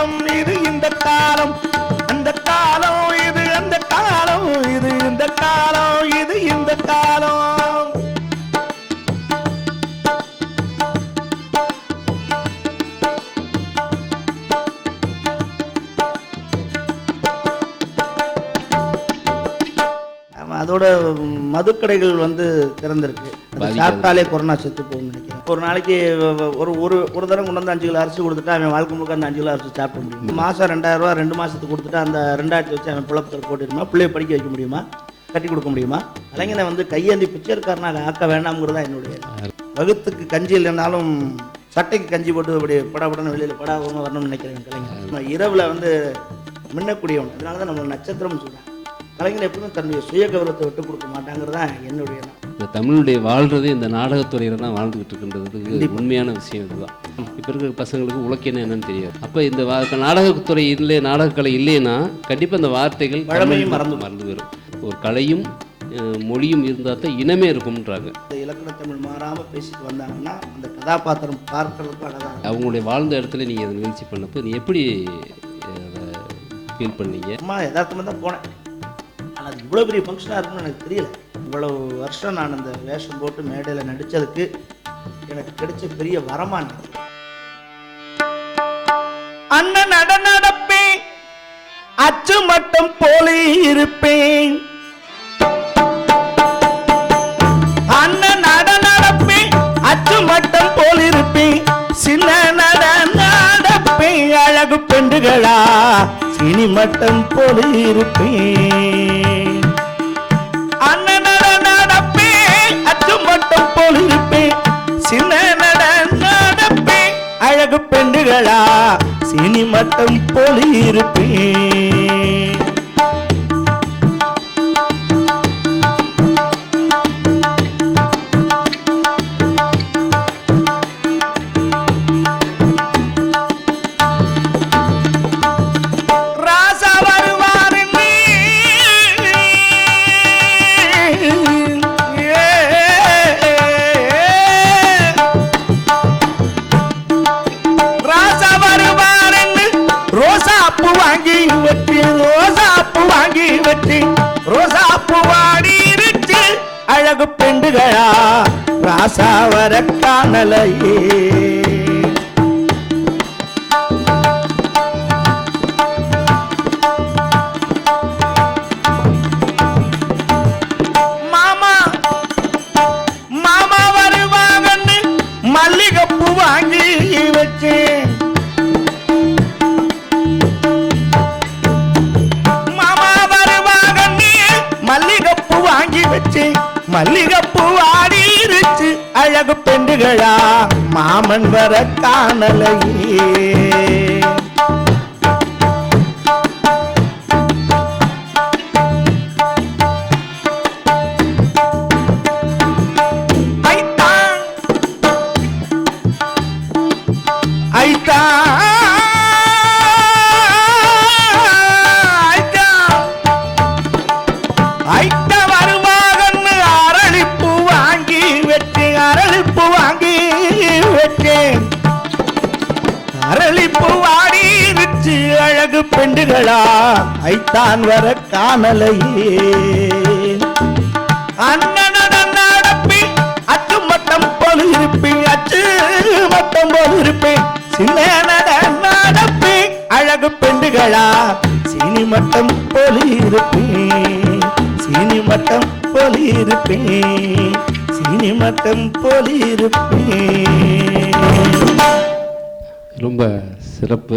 காலம் இது இந்த காலம். அந்த காலம் இது அந்த காலம். இது இந்த காலம். இது இந்த காலம். அதோட மதுக்கடைகள் வந்து திறந்திருக்கு. சாப்பிட்டாலே கொரோனா செத்து போகும்னு நினைக்கிறேன். ஒரு நாளைக்கு ஒரு ஒரு ஒரு தரம் கொண்டு வந்து அஞ்சு கிலோ அரிசி கொடுத்துட்டா அவன் வாழ்க்கை முழுக்க அந்த அஞ்சு கிலோ அரிசி சாப்பிட முடியும். மாசம் ரெண்டாயிரம் ரூபா ரெண்டு மாசத்துக்கு கொடுத்துட்டு அந்த ரெண்டாயிரத்தி வச்சு அவன் பிழப்பத்தில் போட்டுருமா பிள்ளைய படிக்க வைக்க முடியுமா கட்டி கொடுக்க முடியுமா? இளைஞனை வந்து கையேந்தி பிச்சைக்காரனாக ஆக்க வேண்டாம்ங்கிறதா என்னுடைய. வகுத்துக்கு கஞ்சி இல்லைனாலும் சட்டைக்கு கஞ்சி போட்டு அப்படி படாபடன்னு வெளியில் படாபடன்னு வரணும்னு நினைக்கிறேன் கலைஞர் இரவுல வந்து மின்னக்கூடியவன். அதனால தான் நம்ம நட்சத்திரம்னு சொல்றேன் கலைஞர் எப்பவுமே தன்னுடைய சுய கௌரவத்தை விட்டு கொடுக்க மாட்டாங்கிறது என்னுடைய இந்த தமிழுடைய வாழ்றதே இந்த நாடகத்துறையில தான் வாழ்ந்துகிட்டு இருக்கின்றது. உண்மையான விஷயம் இதுதான். இப்போ இருக்கிற பசங்களுக்கு உலக்கியம் என்னன்னு தெரியாது. அப்போ இந்த நாடகத்துறை இல்லை நாடகக்கலை இல்லைன்னா கண்டிப்பாக இந்த வார்த்தைகள் பழமையும் மறந்து மறந்து போயிடும் ஒரு கலையும் மொழியும் இருந்தால் தான் இனமே இருக்கும்ன்றாங்க. இந்த இலக்கண தமிழ் மாறாம பேசிட்டு வந்தாங்கன்னா அந்த கதாபாத்திரம் பார்க்கறதுக்கும் அழகா இருக்கும். அவங்களுடைய வாழ்ந்த இடத்துல நீங்கள் அதை நிகழ்ச்சி பண்ணப்போ நீ எப்படி ஃபீல் பண்ணீங்க? சும்மா யதார்த்தமாக தான் போனேன். ஆனால் அது இவ்வளோ பெரிய ஃபங்க்ஷனாக இருக்கும்னு எனக்கு தெரியல. இவ்வளவு வருஷம் நான் அந்த வேஷம் போட்டு மேடையில் நடித்ததுக்கு எனக்கு கிடைச்ச பெரிய வரமான அண்ணன் நட நடப்பேன். அச்சு மட்டும் போல இருப்பேன். அண்ணன் நட நடப்பேன். அச்சு மட்டும் போல் இருப்பேன். சின்ன நட நடப்பேன். அழகு பெண்டுகளா. இனி மட்டம் போல் இருப்பேன். அண்ணன் நட அச்சு மட்டும் போல் இருப்பேன். சின்ன நட நடப்பேன் அழகு பெண்டுகளா சினி மட்டம் போல் இருப்பேன். ராசா காணலையே. காணலையே வர காணலையே. அண்ணனுடன் நடப்பி அச்சு மட்டம் போல் இருப்பேன் அச்சு மட்டம் போல் இருப்பேன் சின்ன நட நடப்பி அழகு பெண்டுகளா சீனி மட்டம் போல் இருப்பேன் சீனி மட்டம் போல் இருப்பேன் சீனி மட்டம் போல் இருப்பேன் ரொம்ப சிறப்பு.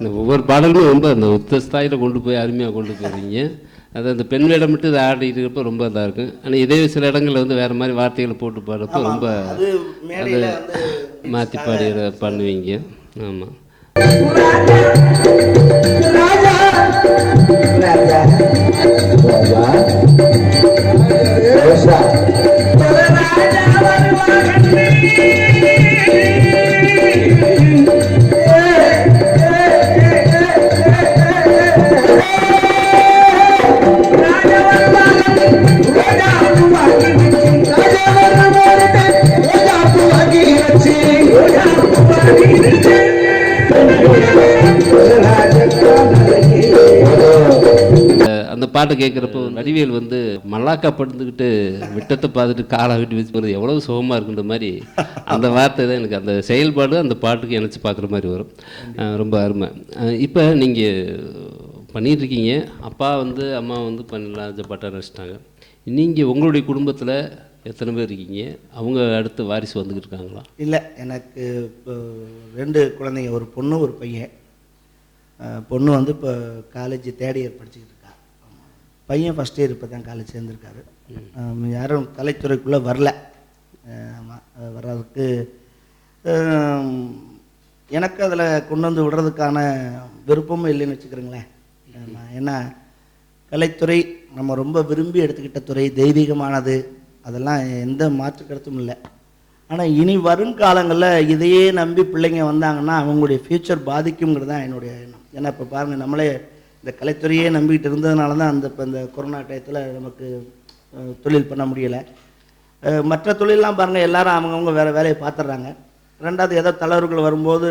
இந்த ஒவ்வொரு பாடலுமே ரொம்ப அந்த உத்த ஸ்தாயில் கொண்டு போய் அருமையாக கொண்டு போகிறீங்க அது அந்த பெண் வேடம் மட்டும் இதை ஆடிட்டு இருக்கப்போ ரொம்ப இதாக இருக்கும் ஆனால் இதே சில இடங்களில் வந்து வேறு மாதிரி வார்த்தைகளை போட்டு பாடுறப்போ ரொம்ப அது மாற்றி பாடி பண்ணுவீங்க. ஆமாம் ராஜா. பாட்டு கேட்குறப்போ வடிவேல் வந்து மல்லாக்கா படுத்துக்கிட்டு விட்டத்தை பார்த்துட்டு காலை விட்டு வச்சு போகிறது எவ்வளோ சுகமாக இருக்குன்ற மாதிரி அந்த வார்த்தை தான் எனக்கு அந்த செயல்பாடு அந்த பாட்டுக்கு இணைச்சி பார்க்குற மாதிரி வரும். ரொம்ப அருமை. இப்போ நீங்கள் பண்ணிகிட்ருக்கீங்க அப்பா வந்து அம்மா வந்து பண்ணலாம் பாட்டை நினச்சிட்டாங்க நீங்கள் உங்களுடைய குடும்பத்தில் எத்தனை பேர் இருக்கீங்க? அவங்க அடுத்த வாரிசு வந்துக்கிட்டு இருக்காங்களா? இல்லை எனக்கு இப்போ ரெண்டு குழந்தைங்க ஒரு பொண்ணு ஒரு பையன். பொண்ணு வந்து இப்போ காலேஜ் தேர்ட் இயர் படிச்சுக்கிட்டு பையன் ஃபஸ்ட் இயர் இப்போ தான் காலேஜ் சேர்ந்துருக்காரு யாரும் கலைத்துறைக்குள்ளே வரல. ஆமாம் வர்றதுக்கு எனக்கு அதில் கொண்டு வந்து விடுறதுக்கான விருப்பமும் இல்லைன்னு வச்சுக்கிறேங்களேன் ஏன்னா கலைத்துறை நம்ம ரொம்ப விரும்பி எடுத்துக்கிட்ட துறை தெய்வீகமானது அதெல்லாம் எந்த மாற்று கருத்தும் இல்லை. ஆனால் இனி வருங்காலங்களில் இதையே நம்பி பிள்ளைங்க வந்தாங்கன்னா அவங்களுடைய ஃப்யூச்சர் பாதிக்குங்கிறது தான் என்னுடைய எண்ணம். ஏன்னா இப்போ பாருங்கள் நம்மளே இந்த கலைத்துறையே நம்பிக்கிட்டு இருந்ததுனால தான் அந்த இப்போ இந்த கொரோனா டயத்தில் நமக்கு தொழில் பண்ண முடியலை. மற்ற தொழிலெலாம் பாருங்கள் எல்லாரும் அவங்கவுங்க வேறு வேலையை பார்த்துட்றாங்க ரெண்டாவது ஏதோ தளர்வுகள் வரும்போது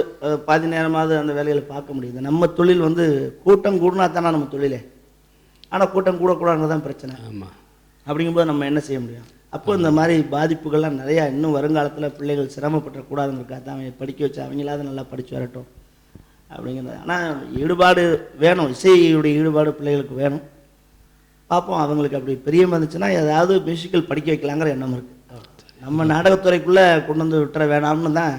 பாதி நேரமாவது அந்த வேலைகளை பார்க்க முடியுது. நம்ம தொழில் வந்து கூட்டம் கூடினா தானே நம்ம தொழிலே. ஆனால் கூட்டம் கூடக்கூடாதுன்னு தான் பிரச்சனை. ஆமாம் அப்படிங்கும்போது நம்ம என்ன செய்ய முடியும்? அப்போ இந்த மாதிரி பாதிப்புகள்லாம் நிறையா இன்னும் வருங்காலத்தில் பிள்ளைகள் சிரமப்பட்டுறக்கூடாதுங்கிறக்காக தான் அவங்க படிக்க வச்சு அவங்களாவது நல்லா படித்து வரட்டும். அப்படிங்கிறது. ஆனால் ஈடுபாடு வேணும். இசையுடைய ஈடுபாடு பிள்ளைகளுக்கு வேணும். பார்ப்போம் அவங்களுக்கு அப்படி பிரியம் வந்துச்சுன்னா ஏதாவது மியூசிக்கல் படிக்க வைக்கலாங்கிற எண்ணம் இருக்குது நம்ம நாடகத்துறைக்குள்ளே கொண்டு வந்து விட்டுற வேணாம்னு தான்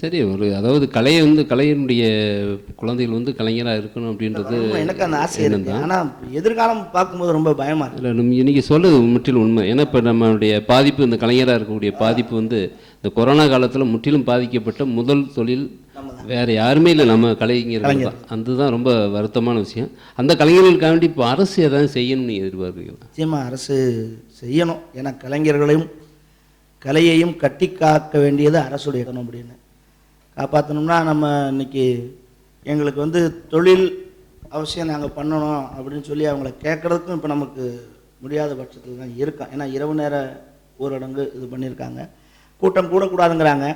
சரி ஒரு அதாவது கலையை வந்து கலையினுடைய குழந்தைகள் வந்து கலைஞராக இருக்கணும் அப்படின்றது எனக்கு அந்த ஆசை இருக்கு. ஆனால் எதிர்காலம் பார்க்கும்போது ரொம்ப பயமாக இல்லை நம்ம இன்னைக்கு சொல்லுது முற்றிலும் உண்மை. ஏன்னா இப்போ நம்மளுடைய பாதிப்பு இந்த கலைஞராக இருக்கக்கூடிய பாதிப்பு வந்து இந்த கொரோனா காலத்தில் முற்றிலும் பாதிக்கப்பட்ட முதல் தொழில் வேற யாருமே இல்லை நம்ம கலைஞர்கள் தான். அதுதான் ரொம்ப வருத்தமான விஷயம். அந்த கலைஞர்களுக்காண்டி இப்போ அரசு எதாவது செய்யணும்னு எதிர்பார்க்குறீங்களா? நிச்சயமாக அரசு செய்யணும். ஏன்னா கலைஞர்களையும் கலையையும் கட்டி காக்க வேண்டியது அரசுடைய கணம் அப்படின்னு. காப்பாற்றணும்னா நம்ம இன்னைக்கு எங்களுக்கு வந்து தொழில் அவசியம் நாங்கள் பண்ணணும் அப்படின்னு சொல்லி அவங்கள கேட்குறதுக்கும் இப்போ நமக்கு முடியாத பட்சத்தில் தான் இருக்கோம். ஏன்னா இரவு நேர ஊரடங்கு இது பண்ணியிருக்காங்க. கூட்டம் கூடக்கூடாதுங்கிறாங்க.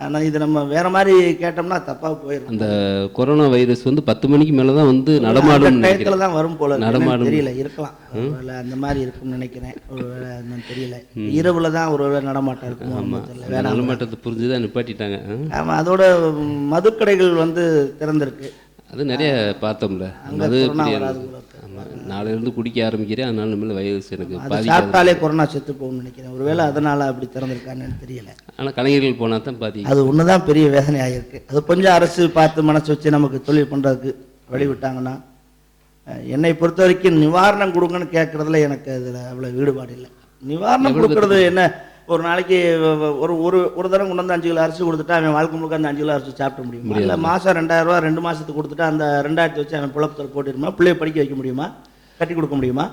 ஆனால் இது நம்ம வேற மாதிரி கேட்டோம்னா தப்பாக போயிடும் அந்த கொரோனா வைரஸ் வந்து பத்து மணிக்கு மேலே தான் வந்து நடமாடும் டயத்தில் தான் வரும் போல. நடமாடும். தெரியல இருக்கலாம். அந்த மாதிரி இருக்கும்னு நினைக்கிறேன். ஒருவேளை என்னன்னு தெரியல. இரவுல தான் ஒருவேளை நடமாட்டம் இருக்குமோ அந்த நடமாட்டத்தை புரிஞ்சு தான் நிப்பாட்டிட்டாங்க? ஆமா அதோட மதுக்கடைகள் வந்து திறந்திருக்கு. அது நிறைய பார்த்தோம்ல. அங்க அது நாளையிலேருந்து குடிக்க ஆரம்பிக்கிறேன். அதனால நம்மள வைரஸ் எனக்கு சாப்பிட்டாலே கொரோனா செத்து போகும்னு நினைக்கிறேன். ஒருவேளை அதனால அப்படி திறந்திருக்கான்னு தெரியல. ஆனால் கலைஞர்கள் போனால் தான் பாதிக்கும் அது ஒன்று தான் பெரிய வேதனையாக இருக்கு அது கொஞ்சம் அரசு பார்த்து மனசு வச்சு நமக்கு தொழில் பண்ணுறதுக்கு வழி விட்டாங்கன்னா அஹ், என்னை பொறுத்த வரைக்கும் நிவாரணம் கொடுங்கன்னு கேட்குறதுல எனக்கு அதில் அவ்வளோ ஈடுபாடு இல்லை. நிவாரணம் கொடுக்கறது? என்ன? ஒரு நாளைக்கு ஒரு ஒரு ஒரு தடவை கொண்டு வந்து அஞ்சு கிலோ அரிசி கொடுத்துட்டா அவன் வாழ்க்கை முழுக்க அந்த அஞ்சு கிலோ அரிசி சாப்பிட முடியுமா? இல்லை மாதம் ரெண்டாயிரம் ரூபா ரெண்டு மாதத்துக்கு கொடுத்துட்டு அந்த ரெண்டாயிரத்தி வச்சு அவன் புழப்பத்தில் போட்டுருமா? பிள்ளைய படிக்க வைக்க முடியுமா? கட்டி கொடுக்க முடியுமா?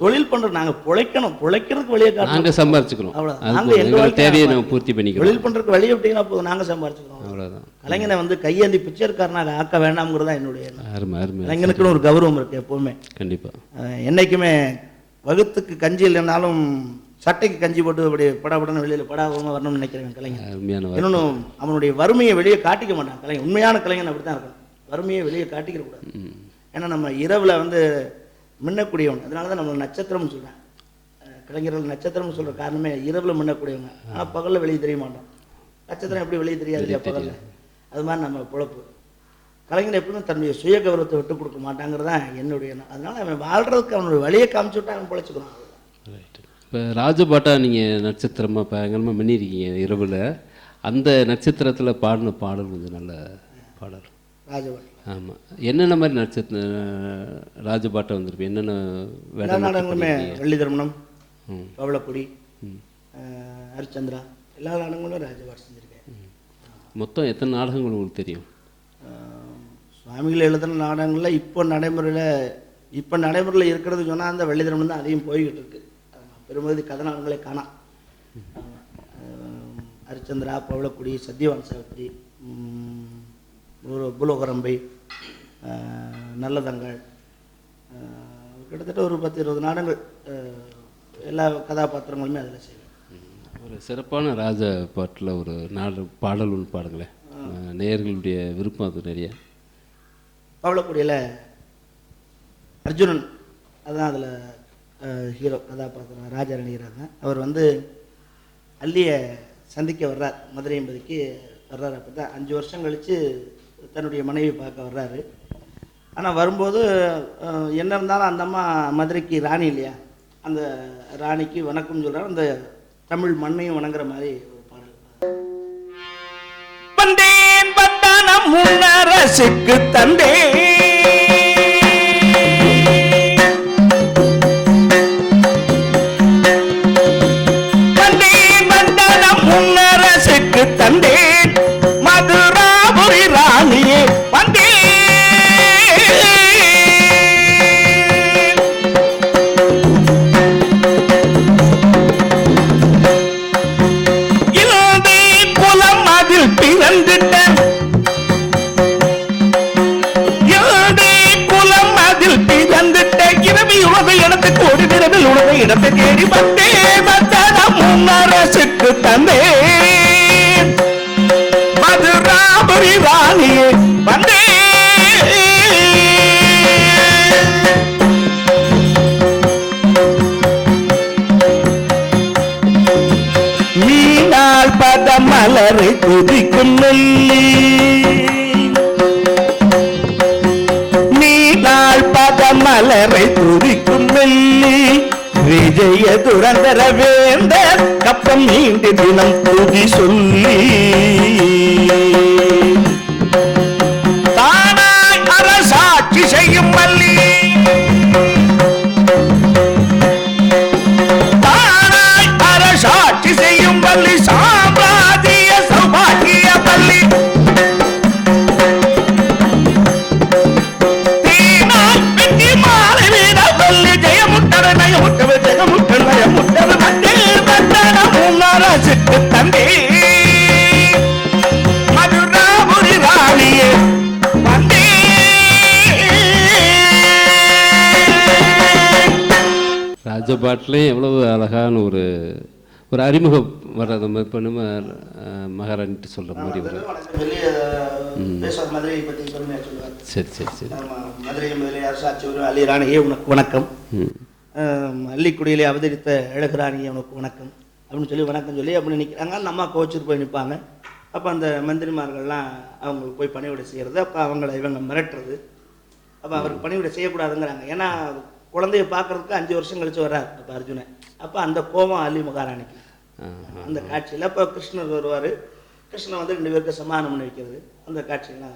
தொழில் பண்ணுற நாங்கள் பிழைக்கணும். பிழைக்கிறதுக்கு வழியை நாங்கள் சம்பாரிச்சுக்கிறோம். அவ்வளவுதான். அது நாங்க போதும். எங்க எங்களோட வாழ்க்கையை தேவையை நாங்க நம்ம பூர்த்தி பண்ணிக்கிறோம். தொழில் பண்ணுறதுக்கு வழி விட்டீங்கன்னா போதும். நாங்கள் சம்பாரிச்சுக்கிறோம். அவ்வளோதான் கலைஞனை வந்து கையேந்தி பிச்சைக்காரனாக ஆக்க வேண்டாம்ங்கிறது தான் என்னுடைய கலைஞனுக்குன்னு ஒரு கௌரவம் இருக்கு எப்பவுமே. கண்டிப்பாக அஹ் என்னைக்குமே வகுத்துக்கு கஞ்சி இல்லைனாலும் சட்டைக்கு கஞ்சி போட்டு அப்படி படபடன்னு வெளியில் படாபடமாக வரணும்னு நினைக்கிறேன் வார்த்தை. இன்னொன்று அவனுடைய வறுமையை வெளியே காட்டிக்க மாட்டான். கலைஞன் உண்மையான கலைஞன் அப்படி தான் இருக்கணும் வறுமையை வெளியே காட்டிக்கிற கூடாது. ஏன்னா நம்ம இரவில் வந்து மின்னக்கூடியவன். அதனால தான் நம்ம நட்சத்திரம்னு சொல்கிறேன் கலைஞர்கள் நட்சத்திரம்னு சொல்கிற காரணமே இரவில் மின்னக்கூடியவங்க. ஆனால் பகலில் வெளியே தெரிய மாட்டோம் நட்சத்திரம் எப்படி வெளியே தெரியாது இல்லையா பகலில்? அது மாதிரி நம்ம பொழப்பு. கலைஞர் எப்பவுமே தன்னுடைய சுய கௌரவத்தை விட்டு கொடுக்க மாட்டாங்கிறது தான் என்னுடைய அதனால அவன் வாழ்றதுக்கு அவனுடைய வழியை காமிச்சு விட்டா அவன் பிழைச்சிக்கணும் ரைட்டு இப்போ ராஜபாட்டா நீங்கள் நட்சத்திரமாக பயங்கரமாக பண்ணியிருக்கீங்க இரவில். அந்த நட்சத்திரத்தில் பாடின பாடல் கொஞ்சம் நல்ல பாடல். ராஜவன் ஆமாம் என்னென்ன மாதிரி நட்சத்திர ராஜபாட்டை வந்திருப்பேன் என்னென்ன வேடம் நாடகங்களுமே வள்ளி திருமணம். பவளக்குடி ஹரிச்சந்திரா எல்லா நாடகங்களும் ராஜபாட் செஞ்சுருக்கேன். மொத்தம் எத்தனை நாடகங்கள் உங்களுக்கு தெரியும்? சுவாமிகள் எழுதின நாடகங்களில் இப்போ நடைமுறையில் இப்போ நடைமுறையில் இருக்கிறது சொன்னால் அந்த வெள்ளித்திரம் தான் அதிகம் போய்கிட்டு இருக்கு. ஆமா, பெரும்பகுதி கதை நாடகங்களே காணாம் ஹரிச்சந்திரா பவளக்குடி சத்யவான் சாவித்ரி புலோகரம்பை நல்லதங்கள் கிட்டத்தட்ட ஒரு பத்து இருபது நாடகங்கள் ஆஹ் எல்லா கதாபாத்திரங்களுமே அதில் செய்வேன். ஒரு சிறப்பான ராஜ பாட்டில் ஒரு நாடு பாடல் ஒன்று பாடுங்களேன். நேயர்களுடைய விருப்பம் அது நிறைய. பவளக்குடியில் அர்ஜுனன் அதான் அதில் ஹீரோ கதாபாத்திரம் ராஜா நடிகராங்க அவர் வந்து அல்லியை சந்திக்க வர்றார். மதுரை என்பதுக்கு வர்றார் அப்போ தான் அஞ்சு வருஷம் கழித்து தன்னுடைய மனைவி பார்க்க வர்றாரு. ஆனால் வரும்போது என்ன இருந்தாலும் அந்த அம்மா மதுரைக்கு ராணி இல்லையா? அந்த ராணிக்கு வணக்கம் சொல்கிறார் அந்த தமிழ் மண்ணையும் வணங்குற மாதிரி ஒரு பாடல். வந்தேன் வந்தான முன்னரசுக்கு தந்தேன். அதில் பிறந்திட்ட குலம் அதில் பிறந்திட்ட இரவி உணவு இடத்துக்கு ஒரு இரவில் உணவு இடத்தை தேடி வந்தே வந்தனம் முன்னரசுக்கு தந்தே மதுராபுரி ராணியே வந்தே மீனாள் பதமலரை துதிக்கும் நெல்லி மீனாள் பதமலரை துதிக்கும் வெள்ளி. விஜய துரந்தர வேந்த கப்பம் நீண்ட தினம் துதி சொல்லி. ராஜபாட்டிலே எவ்வளவு அழகான ஒரு ஒரு அறிமுகம் வர்றது நம்ம இப்போ நம்ம மகாராணிட்டு சொல்கிற மாதிரி சொல்லுவார். சரி சரி சரி. மதுரை முதலே அரசாட்சி ஒரு அலி ராணியே உனக்கு வணக்கம். அள்ளிக்குடியிலே அவதரித்த அழகுராணியே உனக்கு வணக்கம். அப்படின்னு சொல்லி வணக்கம் சொல்லி அப்படி நிற்கிறாங்க அந்த அம்மா கோச்சிட்டு போய் நிற்பாங்க அப்போ அந்த மந்திரிமார்கள்லாம் அவங்களுக்கு போய் பணிவிடை செய்கிறது அப்போ அவங்கள இவங்க மிரட்டுறது. அப்போ அவருக்கு பணிவிடை செய்யக்கூடாதுங்கிறாங்க. ஏன்னா குழந்தைய பார்க்கறதுக்கு அஞ்சு வருஷம் கழிச்சு வர்றார் அப்போ அர்ஜுனன். அப்போ அந்த கோபம் அலி மகாராணிக்கு. அந்த காட்சியில் அப்போ கிருஷ்ணர் வருவார். கிருஷ்ணன் வந்து ரெண்டு பேருக்கு சமாதானம் பண்ணி வைக்கிறது. அந்த காட்சியெல்லாம்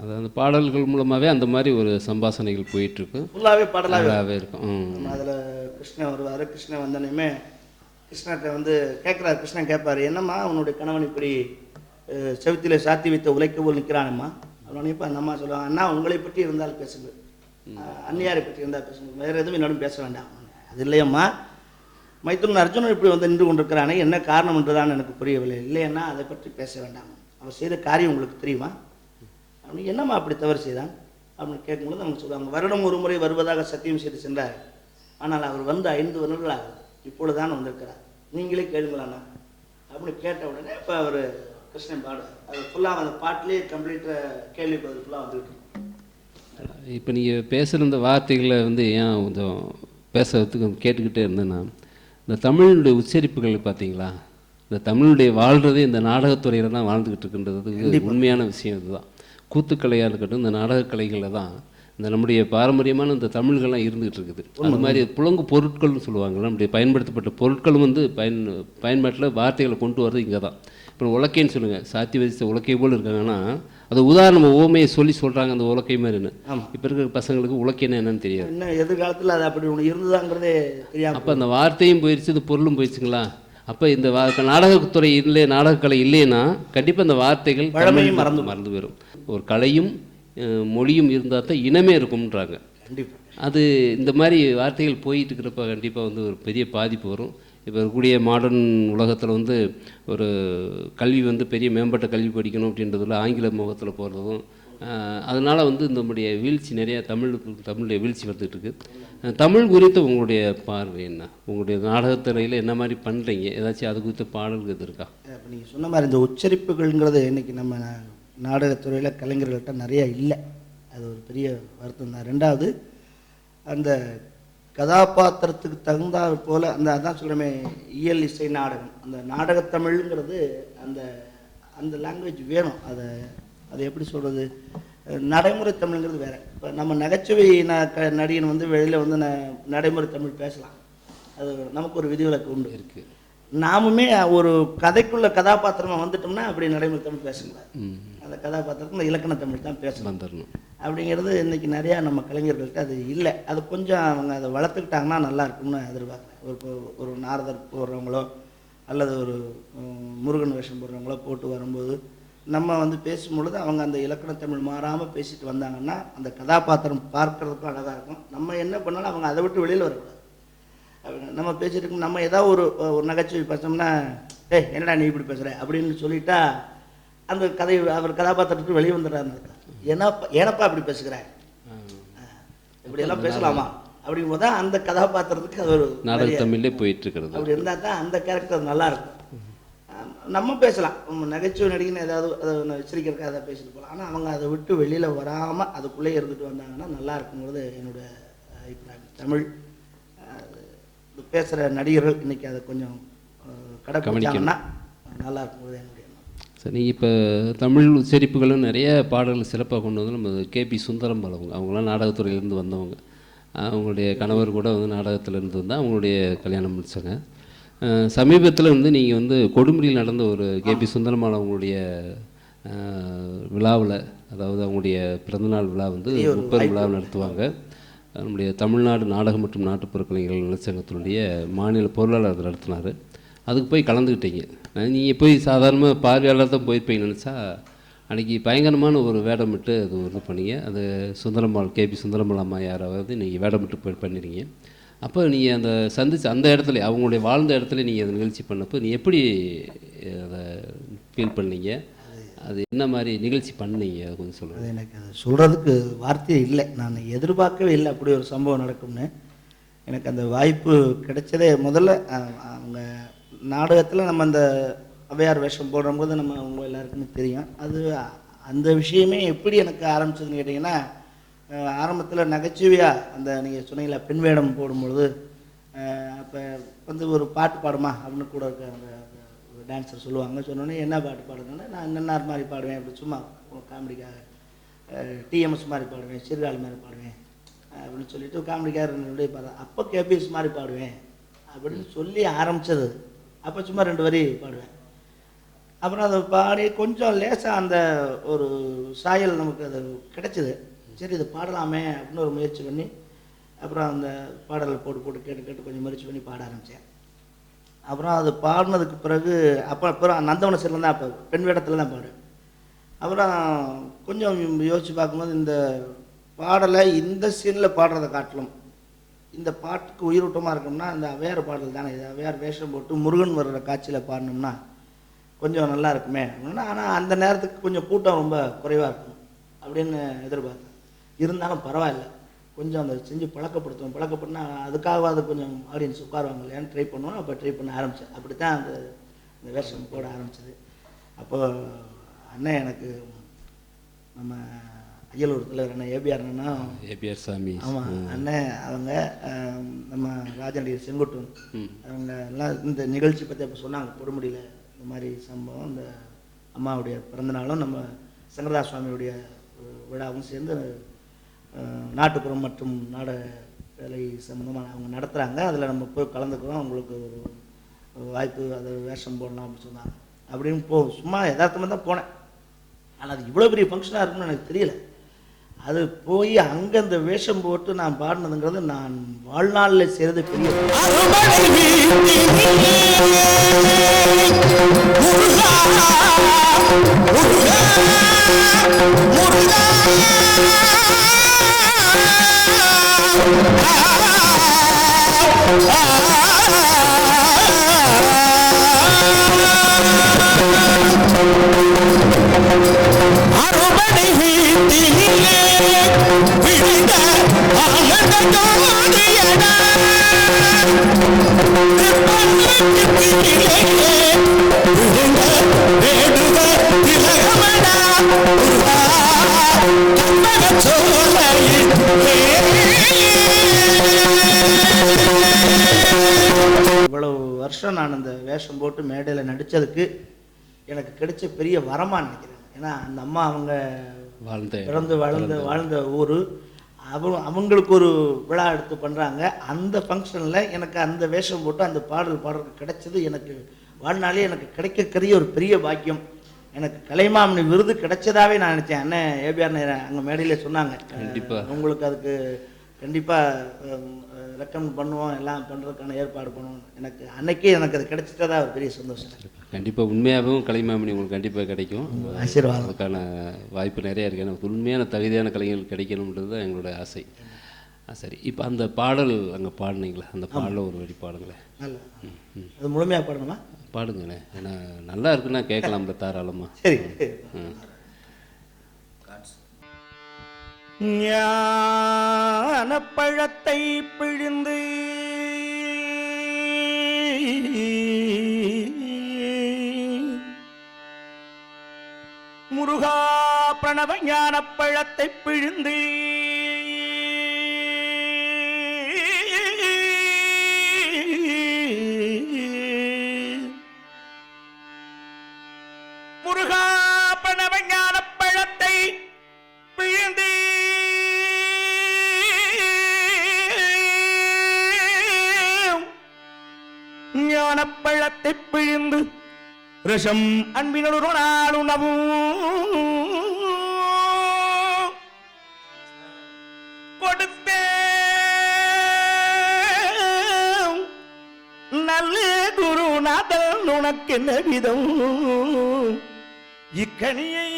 அது அந்த பாடல்கள் மூலமாகவே அந்த மாதிரி ஒரு சம்பாஷணைகள் போயிட்டுருக்கு. ஃபுல்லாகவே பாடலாக நல்லாவே இருக்கும். அதில் கிருஷ்ணன் வருவார். கிருஷ்ணன் வந்தோடனே கிருஷ்ணர்கிட்ட வந்து கேட்குறாரு கிருஷ்ணன் கேட்பாரு என்னம்மா உன்னுடைய கணவன் இப்படி செவுத்திலே சாத்தி வைத்த உழைக்க போல் நிற்கிறானம்மா அப்படின்னு இப்போ அந்த அம்மா சொல்லுவாங்க அண்ணா உங்களை பற்றி இருந்தால் பேசுங்க அஹ், அந்நியாரை பற்றி இருந்தால் பேசணும் வேறு எதுவும் என்னோட பேச வேண்டாம். அது இல்லையம்மா. மைத்துனன் அர்ஜுனன் இப்படி வந்து நின்று கொண்டிருக்கிறானே என்ன காரணம் என்றுதான் எனக்கு புரியவில்லை. இல்லையன்னா அதை பற்றி பேச வேண்டாம். அவன் செய்த காரியம் உங்களுக்கு தெரியுமா? அப்படின்னு என்னம்மா அப்படி தவறு செய்தான்? அப்படின்னு கேட்கும்போது அவங்க சொல்லுவாங்க வருடம் ஒரு முறை வருவதாக சத்தியம் செய்து சென்றார். ஆனால் அவர் வந்து ஐந்து வருடங்கள் ஆகுது இப்பொழுதுதான் வந்திருக்கிறார். நீங்களே கேளுங்களாண்ணா அப்படின்னு கேட்ட உடனே இப்போ அவர் கிருஷ்ணன் பாடு அது ஃபுல்லாக அந்த பாட்டிலே கம்ப்ளீட்டாக கேள்வி பதில் ஃபுல்லாக வந்துருக்கு. இப்போ நீங்கள் பேசுகிற இந்த வார்த்தைகளை வந்து ஏன் கொஞ்சம் பேசுறதுக்கு கேட்டுக்கிட்டே இருந்தேன்னா இந்த தமிழுடைய உச்சரிப்புகள் பார்த்தீங்களா இந்த தமிழுடைய வாழ்கிறதே இந்த நாடகத்துறையில் தான் வாழ்ந்துக்கிட்டு இருக்கின்றது. உண்மையான விஷயம் இதுதான். கூத்துக்கலையாக இருக்கட்டும் இந்த நாடகக்கலைகளில் தான் இந்த நம்முடைய பாரம்பரியமான இந்த தமிழ்கள்லாம் இருந்துகிட்டு இருக்குது. அது மாதிரி புலங்கு பொருட்கள்னு சொல்லுவாங்க நம்முடைய பயன்படுத்தப்பட்ட பொருட்களும் வந்து பயன் பயன்பாட்டில் வார்த்தைகளை கொண்டு வர்றது இங்கே தான் இப்போ உலக்கைன்னு சொல்லுங்கள் சாத்தி வதித்த உலக்கை போல் இருக்காங்கன்னா அது உதாரணம் ஓமையை சொல்லி சொல்கிறாங்க அந்த உலக்கை மாதிரின்னு. இப்போ இருக்கிற பசங்களுக்கு உலக்கைன்னா என்னன்னு தெரியாது. இன்னும் எதிர்காலத்தில் அது அப்படி ஒன்று இருந்ததாங்கிறதே தெரியாமல் அப்போ அந்த வார்த்தையும் போயிடுச்சு இந்த பொருளும் போயிடுச்சுங்களா அப்போ இந்த நாடகத்துறை இல்லை நாடகக்கலை இல்லைன்னா கண்டிப்பாக இந்த வார்த்தைகள் பழமையும் மறந்து மறந்து போயிடும். ஒரு கலையும் மொழியும் இருந்தால் தான் இனமே இருக்கும்ன்றாங்க. கண்டிப்பாக அது இந்த மாதிரி வார்த்தைகள் போயிட்டு இருக்கிறப்ப கண்டிப்பாக வந்து ஒரு பெரிய பாதிப்பு வரும். இப்போ இருக்கக்கூடிய மாடர்ன் உலகத்தில் வந்து ஒரு கல்வி வந்து பெரிய மேம்பட்ட கல்வி படிக்கணும் அப்படின்றதுல ஆங்கில முகத்தில் போகிறதும் அதனால் வந்து நம்முடைய வீழ்ச்சி நிறையா தமிழ் தமிழுடைய வீழ்ச்சி வந்துட்டு இருக்கு தமிழ் குறித்து உங்களுடைய பார்வை என்ன? உங்களுடைய நாடகத்துறையில் என்ன மாதிரி பண்ணுறீங்க ஏதாச்சும் அது குறித்த பாடல்கள் இது இருக்கா? இப்போ நீங்கள் சொன்ன மாதிரி இந்த உச்சரிப்புகள்ங்கிறது இன்றைக்கி நம்ம நாடகத்துறையில் கலைஞர்கள்ட்ட நிறையா இல்லை. அது ஒரு பெரிய வருத்தம் தான் ரெண்டாவது அந்த கதாபாத்திரத்துக்கு தகுந்தாற் போல் அந்த அதான் சொல்கிறமே இயல் இசை நாடகம். அந்த நாடகத்தமிழ்ங்கிறது அந்த அந்த லாங்குவேஜ் வேணும். அதை அதை எப்படி சொல்கிறது நடைமுறை தமிழ்ங்கிறது வேறு. இப்போ நம்ம நகைச்சுவை ந க நடிகன் வந்து வெளியில் வந்து ந நடைமுறை தமிழ் பேசலாம். அது நமக்கு ஒரு விதிவிலக்கு உண்டு. இருக்குது நாமுமே ஒரு கதைக்குள்ள கதாபாத்திரமா வந்துட்டோம்னா அப்படி நடைமுறை தமிழ் பேசக்கூடாது அந்த கதாபாத்திரத்துக்கு இந்த இலக்கண தமிழ் தான் பேசணும். அப்படிங்கிறது இன்னைக்கு நிறையா நம்ம கலைஞர்கள்ட்ட அது இல்லை. அது கொஞ்சம் அவங்க அதை வளர்த்துக்கிட்டாங்கன்னா நல்லா இருக்கும்னு எதிர்பார்க்குறேன். ஒரு ஒரு நாரதர் போடுறவங்களோ அல்லது ஒரு முருகன் வேஷம் போடுறவங்களோ போட்டு வரும்போது நம்ம வந்து பேசும்பொழுது அவங்க அந்த இலக்கண தமிழ் மாறாமல் பேசிட்டு வந்தாங்கன்னா அந்த கதாபாத்திரம் பார்க்கறதுக்கும் அழகாக இருக்கும். நம்ம என்ன பண்ணாலும் அவங்க அதை விட்டு வெளியில் வரக்கூடாது. நம்ம பேசிட்டு நம்ம ஏதாவது ஒரு ஒரு நகைச்சுவை பேசோம்னா ஏய் என்னடா நீ இப்படி பேசுகிற அப்படின்னு சொல்லிட்டா அந்த கதை அவர் கதாபாத்திரத்துக்கு வெளியே வந்துடுறாரு. ஏன்னாப்பா ஏனப்பா இப்படி பேசுகிற? இப்படியெல்லாம் பேசலாமா? அப்படிங்கும்போது தான் அந்த கதாபாத்திரத்துக்கு அது ஒரு நாடக. தமிழ்லே போயிட்டு இருக்கிறது அப்படி இருந்தால் தான் அந்த கேரக்டர் நல்லா இருக்கும் நம்ம பேசலாம். நம்ம நகைச்சுவை நடிகன்னு ஏதாவது அதை வச்சிருக்கிறக்க அதை பேசிட்டு போகலாம். ஆனால் அவங்க அதை விட்டு வெளியில் வராமல் அதுக்குள்ளே இருந்துட்டு வந்தாங்கன்னா நல்லா இருக்குங்கிறது என்னோட அபிப்பிராயம். தமிழ் பேசுகிற நடிகர்கள் இன்னைக்கு அதை கொஞ்சம் கடைப்பிடிச்சாங்கன்னா நல்லா என்னுடைய எண்ணம் சரி நீங்கள் இப்போ தமிழ் உச்சரிப்புகளும் நிறைய பாடல்கள் சிறப்பாக கொண்டு வந்து நம்ம கேபி சுந்தரம் அவங்க அவங்களாம் நாடகத்துறையிலேருந்து வந்தவங்க. அவங்களுடைய கணவர் கூட வந்து நாடகத்திலேருந்து வந்து அவங்களுடைய கல்யாணம் முடிச்சாங்க. சமீபத்தில் வந்து நீங்கள் வந்து கொடுமுடியில் நடந்த ஒரு கேபி சுந்தரமால் அவங்களுடைய விழாவில் அதாவது அவங்களுடைய பிறந்தநாள் விழா வந்து முப்பது விழா நடத்துவாங்க. நம்முடைய தமிழ்நாடு நாடகம் மற்றும் நாட்டுப்புற கலைஞர்கள் நலச்சங்கத்தினுடைய மாநில பொருளாளர் நடத்தினார். அதுக்கு போய் கலந்துக்கிட்டீங்க. நீங்கள் போய் சாதாரணமாக பார்வையாளர் தான் போயிருப்பீங்கன்னு நினச்சா அன்றைக்கி பயங்கரமான ஒரு வேடமிட்டு அது ஒரு இது பண்ணீங்க. அது சுந்தரம்பாள் கேபி சுந்தரம்பாள் அம்மா யாராவது நீங்கள் வேடமிட்டு போய் பண்ணிருக்கீங்க. அப்போ நீங்கள் அந்த சந்திச்சு அந்த இடத்துல அவங்களுடைய வாழ்ந்த இடத்துல நீங்கள் அந்த நிகழ்ச்சி பண்ணப்போ நீ எப்படி அதை ஃபீல் பண்ணீங்க? அது என்ன மாதிரி நிகழ்ச்சி பண்ணீங்க? கொஞ்சம் சொல்லுங்கள் அது எனக்கு அது சொல்கிறதுக்கு வார்த்தையே இல்லை. நான் எதிர்பார்க்கவே இல்லை அப்படி ஒரு சம்பவம் நடக்கும்னு. எனக்கு அந்த வாய்ப்பு கிடைச்சதே முதல்ல அவங்க நாடகத்தில் நம்ம அந்த அவையார் வேஷம் போடும்போது நம்ம அவங்க எல்லாருக்குமே தெரியும். அது அந்த விஷயமே எப்படி எனக்கு ஆரம்பிச்சதுன்னு கேட்டிங்கன்னா ஆரம்பத்தில் நகைச்சுவையாக அந்த நீங்கள் சொன்னீங்களா பெண் வேடம் போடும்பொழுது அப்போ வந்து ஒரு பாட்டு பாடுமா அப்படின்னு கூட இருக்க அந்த டான்ஸர் சொல்லுவாங்க. சொன்னோன்னே என்ன பாட்டு பாடுங்கன்னா நான் நன்னார் மாதிரி பாடுவேன். அப்படி சும்மா காமெடிக்காக டிஎம்எஸ் மாதிரி பாடுவேன் சிறுகால் மாதிரி பாடுவேன் அப்படின்னு சொல்லிட்டு காமெடிக்காக ரெண்டு பாடு அப்போ கேபிஎஸ் மாதிரி பாடுவேன். அப்படின்னு சொல்லி ஆரம்பித்தது அப்போ சும்மா ரெண்டு வரி பாடுவேன். அப்புறம் அதை பாடி கொஞ்சம் லேசாக அந்த ஒரு சாயல் நமக்கு அது கிடைச்சிது. சரி இது பாடலாமே அப்படின்னு ஒரு முயற்சி பண்ணி அப்புறம் அந்த பாடலை போட்டு போட்டு கேட்டு கேட்டு கொஞ்சம் முயற்சி பண்ணி பாட ஆரம்பித்தேன் அப்புறம் அது பாடினதுக்கு பிறகு அப்போ அப்புறம் நந்தவன சீரில் தான் அப்போ பெண் வேடத்தில் தான் பாடுவேன் அப்புறம் கொஞ்சம் யோசித்து பார்க்கும்போது இந்த பாடலை இந்த சீனில் பாடுறதை காட்டிலும் இந்த பாட்டுக்கு உயிரோட்டமாக இருக்கணும்னா அந்த வேறு பாடல் தானே இது அவையார் வேஷம் போட்டு முருகன் வர்ற காட்சியில் பாடினோம்னா கொஞ்சம் நல்லா இருக்குமே அப்படின்னா. ஆனால் அந்த நேரத்துக்கு கொஞ்சம் கூட்டம் ரொம்ப குறைவாக இருக்கும் அப்படின்னு எதிர்பார்த்தேன். இருந்தாலும் பரவாயில்ல. கொஞ்சம் அந்த செஞ்சு பழக்கப்படுத்துவோம். பழக்கப்படுத்தினா அதுக்காக அது கொஞ்சம் ஆடியன்ஸ் உட்காருவாங்க இல்லையான்னு ட்ரை பண்ணுவோம். அப்போ ட்ரை பண்ண ஆரம்பித்தேன் அப்படி தான் அந்த இந்த வேஷம் போட ஆரம்பிச்சது. அப்போ அண்ணன் எனக்கு நம்ம அய்யலூர் தலைவர் அண்ணன் ஏபிஆர் அண்ணா ஏபிஆர் சாமி. ஆமாம் அண்ணன் அவங்க நம்ம ராஜநடிகர் செங்குட்டுவன் ம். அவங்க எல்லாம் இந்த நிகழ்ச்சி பற்றி அப்போ சொன்னாங்க. கொடுமுடியில் இந்த மாதிரி சம்பவம் இந்த அம்மாவுடைய பிறந்தநாளும் நம்ம சங்கரதாஸ் சுவாமியுடைய விழாவும் சேர்ந்து நாட்டுப்புறம் மற்றும் நாட வேலை சம்மந்தமாக அவங்க நடத்துகிறாங்க அதில் நம்ம போய் கலந்துக்கிறோம். அவங்களுக்கு ஒரு வாய்ப்பு அது வேஷம் போடலாம் அப்படின்னு சொன்னாங்க. அப்படின்னு போ சும்மா யதார்த்தமாக தான் போனேன். ஆனால் அது இவ்வளோ பெரிய ஃபங்க்ஷனாக இருக்கும்னு எனக்கு தெரியல. அது போய் அங்கே அந்த வேஷம் போட்டு நான் பாடினதுங்கிறது நான் வாழ்நாளில் செய்கிறது பெரிய முருகா. முருகா முருகா அருமனை வீட்டினிலே விழுந்த ஆனந்த திலகமடா முருகா வருஷம் நான் அந்த வேஷம் போட்டு மேடையில் நடித்ததுக்கு எனக்கு கிடைச்ச பெரிய வரமா நினைக்கிறேன். ஏன்னா அந்த அம்மா அவங்க வாழ்ந்த பிறந்து வளர்ந்த வாழ்ந்த ஊர். அவ அவங்களுக்கு ஒரு விழா எடுத்து பண்ணுறாங்க அந்த ஃபங்க்ஷனில் எனக்கு அந்த வேஷம் போட்டு அந்த பாடல் பாடுறதுக்கு கிடைச்சது எனக்கு வாழ்நாளே எனக்கு கிடைக்கக்கூடிய ஒரு பெரிய பாக்கியம். எனக்கு கலைமாமணி விருது கிடைச்சதாவே நான் நினச்சேன். அண்ணன் ஏபிஆர் அங்கே மேடையில் சொன்னாங்க. கண்டிப்பா. அஹ் உங்களுக்கு அதுக்கு கண்டிப்பாக ரெக்கமெண்ட் பண்ணுவோம் எல்லாம் பண்ணுறதுக்கான ஏற்பாடு பண்ணுவோம். எனக்கு அன்னைக்கே எனக்கு அது கிடைச்சிட்டதா ஒரு பெரிய சந்தோஷம். கண்டிப்பாக உண்மையாகவும் கலைமாமணி உங்களுக்கு கண்டிப்பாக கிடைக்கும். ஆசீர்வாதம். அதுக்கான வாய்ப்பு நிறையா இருக்குது எனக்கு உண்மையான தகுதியான கலைஞர்கள் கிடைக்கணுன்றது தான் எங்களோட ஆசை. சரி. இப்போ அந்த பாடல் அங்கே பாடுனீங்களே அந்த பாடல ஒரு வரி பாடுங்களேன். அது முழுமையாக பாடணுமா? பாடுங்களேன். ஏன்னா நல்லா இருக்குன்னா கேட்கலாம்ல தாராளமாக சரி. ஞான பழத்தை பிழிந்து முருகா பிரணவ ஞான பழத்தை பிழிந்து ரசம் அன்பினொரு நாள் உணவும் கொடுத்தே நல்ல குருநாதன் உனக்கு என்ன விதம்? இக்கணியை